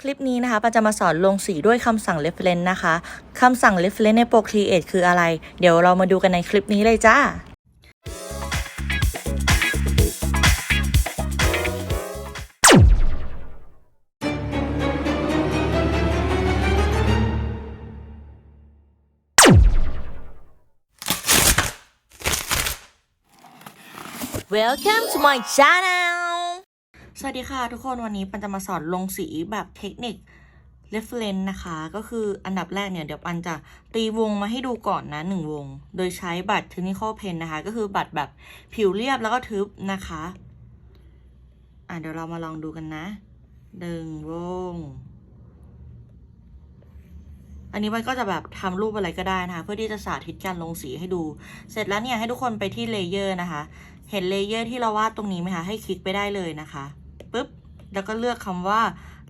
คลิปนี้นะคะปันจะมาสอนลงสีด้วยคำสั่ง reference นะคะ คำสั่ง reference ใน Procreate คืออะไร เดี๋ยวเรามาดูกันในคลิปนี้เลยจ้า Welcome to my channel สวัสดีค่ะทุกคนวันนี้ปันจะมาสอนลงสีแบบเทคนิค reference นะคะ ก็คืออันดับแรกเนี่ย เดี๋ยวปันจะตีวงมาให้ดูก่อนนะหนึ่งวง โดยใช้บัตร technical pen นะคะ ก็คือบัตรแบบผิวเรียบแล้วก็ทึบนะคะ อะเดี๋ยวเรามาลองดูกันนะหนึ่งวง อันนี้มันก็จะแบบทำรูปอะไรก็ได้นะคะเพื่อที่จะสาธิตการลงสีให้ดู เสร็จแล้วเนี่ยให้ทุกคนไปที่เลเยอร์นะคะ เห็นเลเยอร์ที่เราวาดตรงนี้ไหมคะให้คลิกไปได้เลยนะคะ ปุ๊บ แล้วก็เลือกคำว่า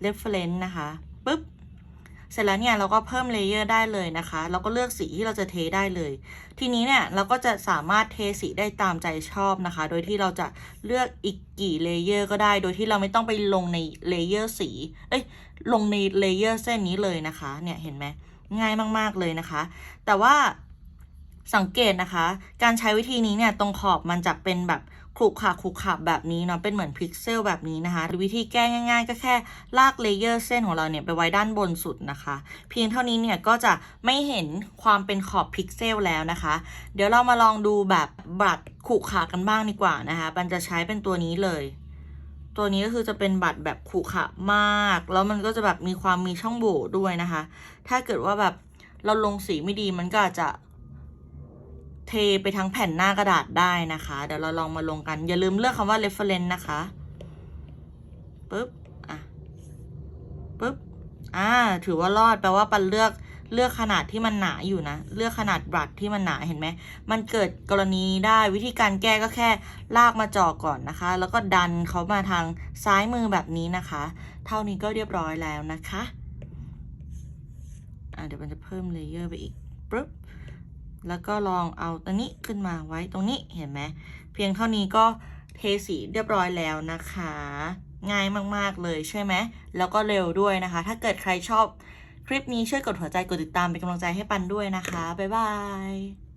reference นะคะปุ๊บ เสร็จแล้วเนี่ยเราก็เพิ่มเลเยอร์ได้เลยนะคะ เราก็เลือกสีที่เราจะเทได้เลย ทีนี้เนี่ยเราก็จะสามารถเทสีได้ตามใจชอบนะคะ โดยที่เราจะเลือกอีกกี่เลเยอร์ก็ได้ โดยที่เราไม่ต้องไปลงในเลเยอร์สี เอ้ย ลงในเลเยอร์เส้นนี้เลยนะคะ เนี่ยเห็นไหมง่ายมาก ๆเลยนะคะ แต่ว่า สังเกตนะคะ การใช้วิธีนี้เนี่ยตรงขอบมันจะเป็นแบบขรุขระขรุขระแบบนี้เนาะเป็นเหมือนพิกเซลแบบนี้นะคะ วิธีแก้ง่าย ๆ ก็แค่ลากเลเยอร์เส้นของเราเนี่ยไปไว้ด้านบนสุดนะคะ เพียงเท่านี้เนี่ยก็จะไม่เห็นความเป็นขอบพิกเซลแล้วนะคะ เดี๋ยวเรามาลองดูแบบบัตรขรุขระกันบ้างดีกว่านะคะมันจะใช้เป็นตัวนี้เลย ตัวนี้ก็คือจะเป็นบัตรแบบขรุขระมาก แล้วมันก็จะแบบมีความมีช่องโหว่ด้วยนะคะ ถ้าเกิดว่าแบบเราลงสีไม่ดีมันก็อาจจะ เทไปทั้งแผ่นหน้ากระดาษได้นะคะ เดี๋ยวเราลองมาลงกัน อย่าลืมเลือกคำว่า reference นะคะปึ๊บอะปึ๊บอ่าถือว่ารอดแปลว่าปันเลือกเลือกขนาดที่มันหนาอยู่นะ เลือกขนาดบัตรที่มันหนาเห็นไหม มันเกิดกรณีได้วิธีการแก้ก็แค่ลากมาจ่อก่อนนะคะ แล้วก็ดันเขามาทางซ้ายมือแบบนี้นะคะ เท่านี้ก็เรียบร้อยแล้วนะคะ อะเดี๋ยวมันจะเพิ่มเลเยอร์ไปอีกปึ๊บ แล้วก็ลองเอาตัวนี้ขึ้นมาไว้ตรงนี้เห็นไหมเพียงเท่านี้ก็เทสีเรียบร้อยแล้วนะคะ ง่ายมากๆเลยใช่ไหมแล้วก็เร็วด้วยนะคะ ถ้าเกิดใครชอบคลิปนี้ช่วยกดหัวใจกดติดตามเป็นกำลังใจให้ปันด้วยนะคะ บ๊ายบาย